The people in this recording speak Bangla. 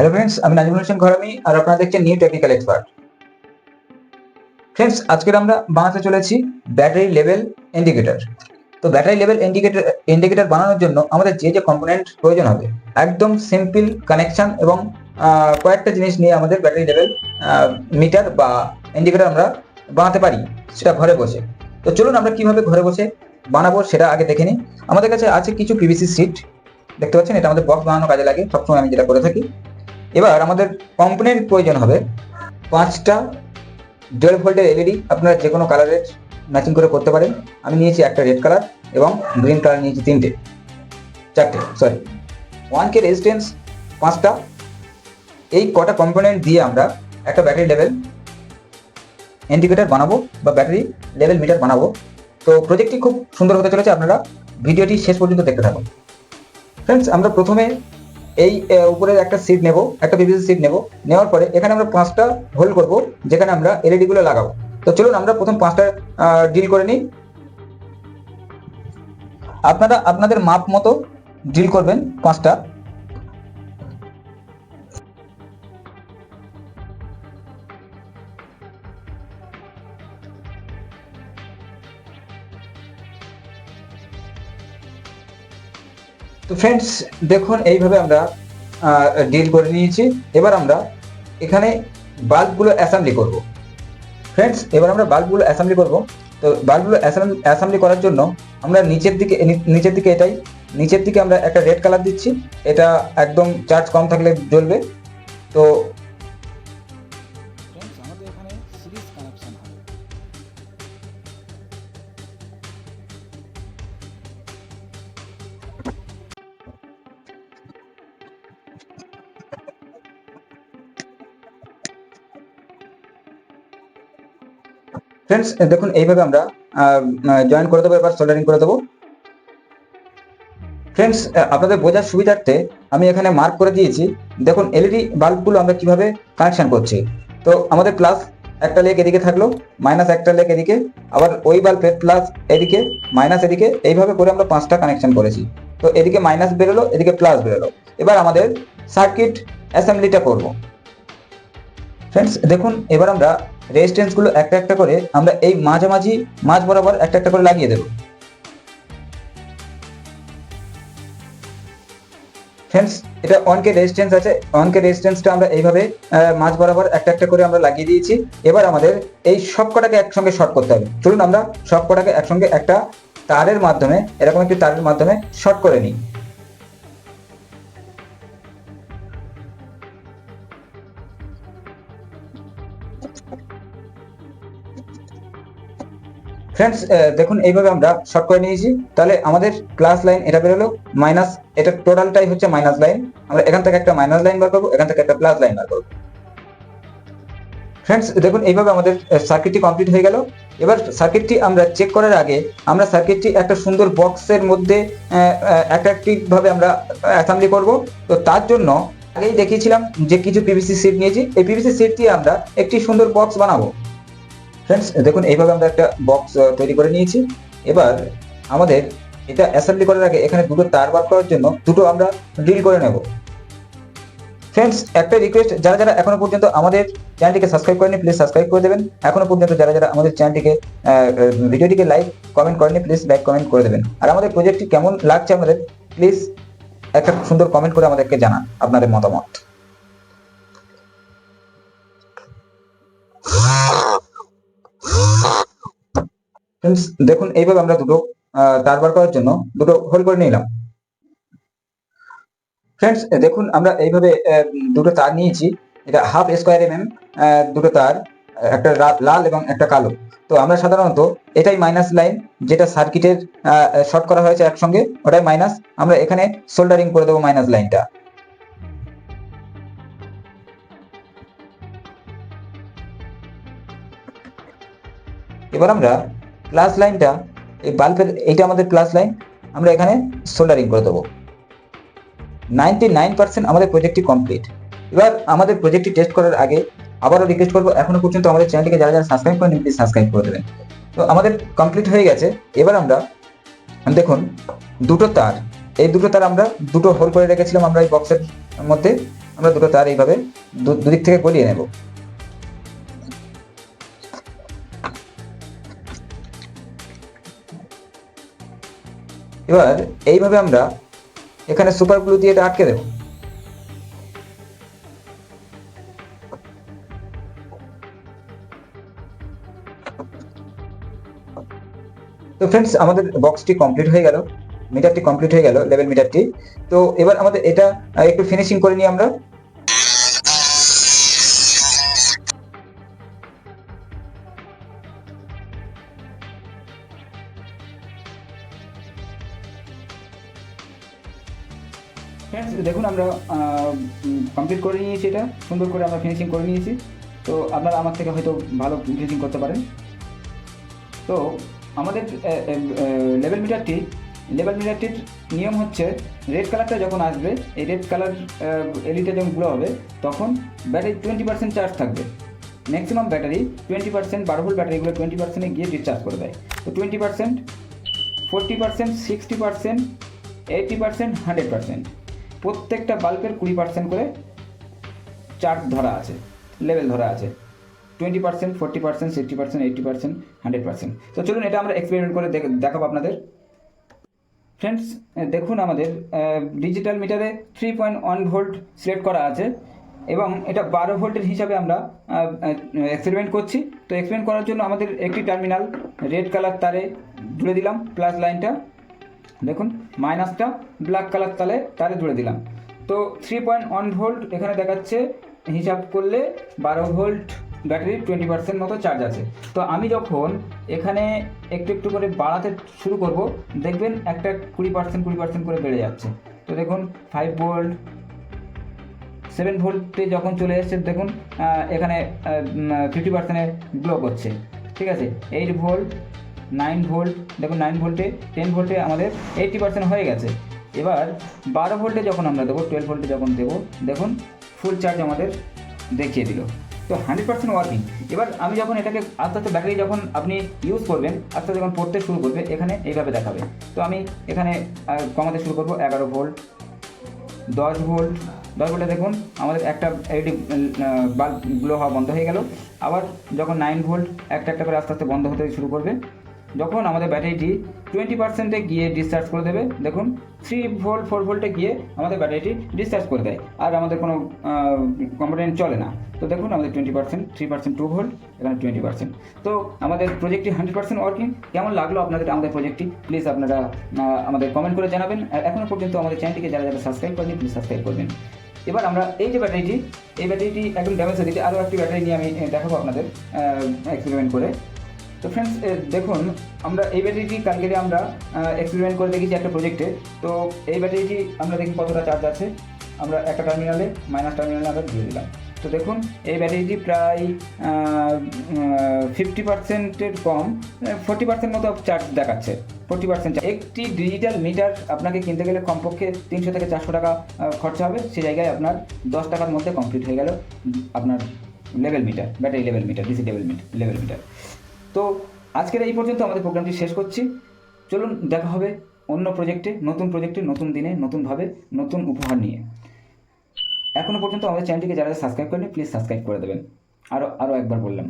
হ্যালো ফ্রেন্ডস আমি নাজিমুল হোসেন ঘরামি আর আপনারা দেখছেন নিউ টেকনিক্যাল এক্সপার্ট ফ্রেন্ডস আজকের আমরা বানাতে চলেছি ব্যাটারি লেভেল ইন্ডিকেটর তো ব্যাটারি লেভেল ইন্ডিকেটর ইন্ডিকেটর বানানোর জন্য আমাদের যে যে কম্পোনেন্ট প্রয়োজন হবে, একদম সিম্পল কানেকশন এবং কয়েকটা জিনিস নিয়ে আমাদের ব্যাটারি লেভেল মিটার বা ইন্ডিকেটর আমরা বানাতে পারি, সেটা ঘরে বসে। তো চলুন আমরা কীভাবে ঘরে বসে বানাবো সেটা আগে দেখে নিই। আমাদের কাছে আছে কিছু পিভিসি সিট দেখতে পাচ্ছেন? এটা আমাদের বক্স বানানোর কাজে লাগে, সবসময় আমি যেটা করে থাকি। এবার আমাদের কম্পোনেন্ট প্রয়োজন হবে পাঁচটা দেড় ভোল্টের এলইডি আপনারা যে কোনো কালারের ম্যাচিং করে করতে পারেন। আমি নিয়েছি একটা রেড কালার এবং গ্রিন কালার নিয়েছি তিনটে। চারটে সরি ওয়ান কে রেজিস্ট্যান্স পাঁচটা। এই কটা কম্পোনেন্ট দিয়ে আমরা একটা ব্যাটারি লেভেল ইন্ডিকেটর বানাবো বা ব্যাটারি লেভেল মিটার বানাবো। তো প্রজেক্টটি খুব সুন্দর হতে চলেছে, আপনারা ভিডিওটি শেষ পর্যন্ত দেখতে থাকুন। ফ্রেন্ডস আমরা প্রথমে এই উপরে উপরের একটা সিট নেব, একটা পিভিসি সিট নেব। নেওয়ার পরে এখানে আমরা পাঁচটা হোল করব, যেখানে আমরা এলইডি গুলো লাগাবো। তো চলুন আমরা প্রথম পাঁচটা ডিল করে নিই। আপনারা, আপনাদের মাপ মতো ডিল করবেন পাঁচটা। তো ফ্রেন্ডস দেখুন, এইভাবে আমরা ডিল করে নিয়েছি। এবার আমরা এখানে বাল্বগুলো অ্যাসেম্বলি করব। ফ্রেন্ডস এবার আমরা বাল্বগুলো অ্যাসেম্বলি করব। তো বাল্বগুলো অ্যাসেম্বলি করার জন্য আমরা নিচের দিকে নিচের দিকে এটাই, নিচের দিকে আমরা একটা রেড কালার দিচ্ছি। এটা একদম চার্জ কম থাকলে জ্বলবে। তো ফ্রেন্ডস দেখুন, এইভাবে আমরা জয়েন করে দেবো, এবার সোল্ডারিং করে দেবো। ফ্রেন্ডস আপনাদের বোঝার সুবিধার্থে আমি এখানে মার্ক করে দিয়েছি। দেখুন এলইডি বাল্বগুলো আমরা কীভাবে কানেকশন করছি। তো আমাদের প্লাস একটা লেগ এদিকে থাকল মাইনাস একটা লেগ এদিকে, আবার ওই বাল্বের প্লাস এদিকে মাইনাস এদিকে, এইভাবে করে আমরা পাঁচটা কানেকশন করেছি। তো এদিকে মাইনাস বেরোলো, এদিকে প্লাস বেরোলো। এবার আমাদের সার্কিট অ্যাসেম্বলিটা করব। ফ্রেন্ডস দেখুন, এবার আমরা রেজিস্ট্যান্সগুলো একটা একটা করে আমরা এই মাঝামাঝি, মাঝ বরাবর একটা একটা করে লাগিয়ে দেব। ফ্রেন্ডস এটা অনকে রেজিস্ট্যান্স আছে অনকে রেজিস্ট্যান্সটা আমরা এইভাবে মাছ বরাবর একটা একটা করে আমরা লাগিয়ে দিয়েছি। এবার আমাদের এই সব কটাকে একসঙ্গে শর্ট করতে হবে। চলুন আমরা সব কটাকে একসঙ্গে একটা তারের মাধ্যমে, এরকম একটি তারের মাধ্যমে শর্ট করে নিই। ফ্রেন্ডস দেখুন, এইভাবে আমরা শর্ট করে নিয়েছি। তাহলে আমাদের প্লাস লাইন এটা বেরোলো মাইনাস এটা টোটালটাই হচ্ছে মাইনাস লাইন আমরা এখান থেকে একটা মাইনাস লাইন বার করব, এখান থেকে একটা প্লাস লাইন বার করব। ফ্রেন্ডস দেখুন, এইভাবে আমাদের সার্কিটটি কমপ্লিট হয়ে গেল। এবার সার্কিটটি আমরা চেক করার আগে আমরা সার্কিটটি একটা সুন্দর বক্সের মধ্যে অ্যাট্রাকটিভ ভাবে আমরা অ্যাসেম্বলি করব। তো তার জন্য আগেই দেখিয়েছিলাম যে কিছু পিভিসি সিট নিয়েছি। এই পিভিসি সিট দিয়ে আমরা একটি সুন্দর বক্স বানাবো। ফ্রেন্ডস দেখুন, এইভাবে আমরা একটা বক্স তৈরি করে নিয়েছি। এবার আমাদের এটা অ্যাসেম্বলি করার আগে এখানে দুটো তার বার করার জন্য দুটো আমরা ড্রিল করে নেব। ফ্রেন্ডস একটা রিকোয়েস্ট যারা যারা এখনও পর্যন্ত আমাদের চ্যানেলটিকে সাবস্ক্রাইব করেনি প্লিজ সাবস্ক্রাইব করে দেবেন। এখনও পর্যন্ত যারা যারা আমাদের চ্যানেলটিকে ভিডিওটিকে লাইক কমেন্ট করেনি প্লিজ লাইক কমেন্ট করে দেবেন। আর আমাদের প্রজেক্টটি কেমন লাগছে আমাদের প্লিজ একটা সুন্দর কমেন্ট করে আমাদেরকে জানান আপনাদের মতামত। দেখুন, এইভাবে আমরা দুটো তার বার করার জন্য দুটো হোল করে নিলাম। ফ্রেন্ডস দেখুন, আমরা এইভাবে দুটো তার নিয়েছি। এটা হাফ স্কোয়ার এম এম দুটো তার, একটা লাল এবং একটা কালো। তো আমরা সাধারণত এটাই মাইনাস লাইন যেটা সার্কিটের শর্ট করা হয়েছে একসঙ্গে, ওটাই মাইনাস আমরা এখানে সোল্ডারিং করে দেবো মাইনাস লাইনটা এবার আমরা প্লাস লাইনটা এই বাল্বের এইটা আমাদের প্লাস লাইন আমরা এখানে সোল্ডারিং করে দেবো। নাইনটি নাইন পার্সেন্ট আমাদের প্রজেক্টটি কমপ্লিট এবার আমাদের প্রজেক্টটি টেস্ট করার আগে আবারও রিকোয়েস্ট করব, এখনও পর্যন্ত আমাদের চ্যানেলটিকে যারা যারা সাবস্ক্রাইব করেন প্লিজ সাবস্ক্রাইব করে দেবেন। তো আমাদের কমপ্লিট হয়ে গেছে। এবার আমরা, দেখুন, দুটো তার। এই দুটো তার আমরা দুটো হোল করে রেখেছিলাম আমরা এই বক্সের মধ্যে। আমরা দুটো তার এইভাবে দুদিক থেকে গলিয়ে নেব। এবার এইভাবে আমরা এখানে সুপার গ্লু দিয়ে এটা আটকে দেব। তো ফ্রেন্ডস আমাদের বক্সটি কমপ্লিট হয়ে গেল মিটারটি কমপ্লিট হয়ে গেল লেভেল মিটারটি তো এবার আমাদের এটা একটু ফিনিশিং করে নিই আমরা। ফ্রেন্ডস দেখুন আমরা কমপ্লিট করে নিয়েছি এটা। সুন্দর করে আমরা ফিনিশিং করে নিয়েছি। তো আপনারা আমার থেকে হয়তো ভালো ফিনিশিং করতে পারেন। তো আমাদের লেভেল মিটারটি লেভেল মিটারটির নিয়ম হচ্ছে রেড কালারটা যখন আসবে, এই রেড কালার এলইডিটা যখন গ্লো হবে, তখন ব্যাটারি টোয়েন্টি পার্সেন্ট চার্জ থাকবে। ম্যাক্সিমাম ব্যাটারি টোয়েন্টি পার্সেন্ট বারো ভোল্ট ব্যাটারিগুলো টোয়েন্টি পার্সেন্টে গিয়ে ডিসচার্জ করে দেয়। তো twenty percent forty percent sixty percent eighty percent hundred percent প্রত্যেকটা বাল্বের কুড়ি পার্সেন্ট করে চার্জ ধরা আছে লেভেল ধরা আছে। Twenty percent forty percent sixty percent eighty percent hundred percent তো চলুন এটা আমরা এক্সপেরিমেন্ট করে দেখ- দেখাবো আপনাদের। ফ্রেন্ডস দেখুন আমাদের ডিজিটাল মিটারে three point one volt select করা আছে এবং এটা বারো ভোল্টের হিসাবে আমরা এক্সপেরিমেন্ট করছি। তো এক্সপেরিমেন্ট করার জন্য আমাদের একটি টার্মিনাল রেড কালার তারে জুড়ে দিলাম প্লাস লাইনটা দেখুন মাইনাসটা ব্ল্যাক কালার তালে তারে জুড়ে দিলাম। তো থ্রি পয়েন্ট ওয়ান ভোল্ট এখানে দেখাচ্ছে, হিসাব করলে বারো ভোল্ট ব্যাটারির টোয়েন্টি পার্সেন্ট মতো চার্জ আছে। তো আমি যখন এখানে একটু একটু করে বাড়াতে শুরু করব, দেখবেন একটা কুড়ি পার্সেন্ট কুড়ি পার্সেন্ট করে বেড়ে যাচ্ছে। তো দেখুন ফাইভ ভোল্ট সেভেন ভোল্টে যখন চলে এসছে, দেখুন এখানে ফিফটি পার্সেন্টে গ্লো করছে। ঠিক আছে? এইট ভোল্ট নাইন ভোল্ট দেখুন নাইন ভোল্টে টেন ভোল্টে আমাদের এইটটি পার্সেন্ট হয়ে গেছে। এবার বারো ভোল্টে যখন আমরা দেবো টুয়েলভ ভোল্টে যখন দেবো, দেখুন ফুল চার্জ আমাদের দেখিয়ে দিল। তো হান্ড্রেড পার্সেন্ট ওয়ার্কিং এবার আমি যখন এটাকে আস্তে আস্তে ব্যাটারি যখন আপনি ইউজ করবেন, আস্তে আস্তে যখন পড়তে শুরু করবে, এখানে এইভাবে দেখাবে। তো আমি এখানে কমাতে শুরু করব, এগারো ভোল্ট দশ ভোল্ট দশ ভোল্টে দেখুন আমাদের একটা এলইডি বাল্ব গ্লো হওয়া বন্ধ হয়ে গেল। আবার যখন নাইন ভোল্ট একটা একটা করে আস্তে আস্তে বন্ধ হতে শুরু করবে। যখন আমাদের ব্যাটারিটি টোয়েন্টি পার্সেন্টে গিয়ে ডিসচার্জ করে দেবে, দেখুন থ্রি ভোল্ট ফোর ভোল্টে গিয়ে আমাদের ব্যাটারিটি ডিসচার্জ করে দেয়। আর আমাদের কোনো কম্পোনেন্ট চলে না। তো দেখুন, আমাদের twenty percent three percent two volt এখানে টোয়েন্টি পার্সেন্ট তো আমাদের প্রজেক্টটি হান্ড্রেড পার্সেন্ট ওয়ার্কিং কেমন লাগল আপনাদের, আমাদের প্রজেক্টটি প্লিজ আপনারা আমাদের কমেন্ট করে জানাবেন। আর এখনও পর্যন্ত আমাদের চ্যানেলটিকে যারা যারা সাবস্ক্রাইব করেনি প্লিজ সাবস্ক্রাইব করবেন এবার আমরা এই যে ব্যাটারিটি, এই ব্যাটারিটি একদম ড্যামেজ হয়ে গেছে আরও একটি ব্যাটারি নিয়ে আমি দেখাবো আপনাদের এক্সপেরিমেন্ট করে। তো ফ্রেন্ডস দেখুন, আমরা এই ব্যাটারিটি কালকে আমরা এক্সপেরিমেন্ট করে দেখেছি একটা প্রজেক্টে তো এই ব্যাটারিটি আমরা দেখি কতটা চার্জ আছে। আমরা একটা টার্মিনালে মাইনাস টার্মিনালে আমরা দিয়ে দিলাম। তো দেখুন, এই ব্যাটারিটি প্রায় ফিফটি পার্সেন্টের কম ফোর্টি পার্সেন্ট মতো চার্জ দেখাচ্ছে। ফোর্টি পার্সেন্ট একটি ডিজিটাল মিটার আপনাকে কিনতে গেলে কমপক্ষে তিনশো থেকে চারশো টাকা খরচা হবে। সেই জায়গায় আপনার দশ টাকার মধ্যে কমপ্লিট হয়ে গেল আপনার level meter battery level meter DC level meter level meter তো আজকের এই পর্যন্ত আমাদের প্রোগ্রামটি শেষ করছি। চলুন, দেখা হবে অন্য প্রজেক্টে, নতুন প্রজেক্টে, নতুন দিনে, নতুনভাবে, নতুন উপহার নিয়ে। এখনও পর্যন্ত আমাদের চ্যানেলটিকে যারা সাবস্ক্রাইব করেনি প্লিজ সাবস্ক্রাইব করে দেবেন। আরও আরও একবার বললাম।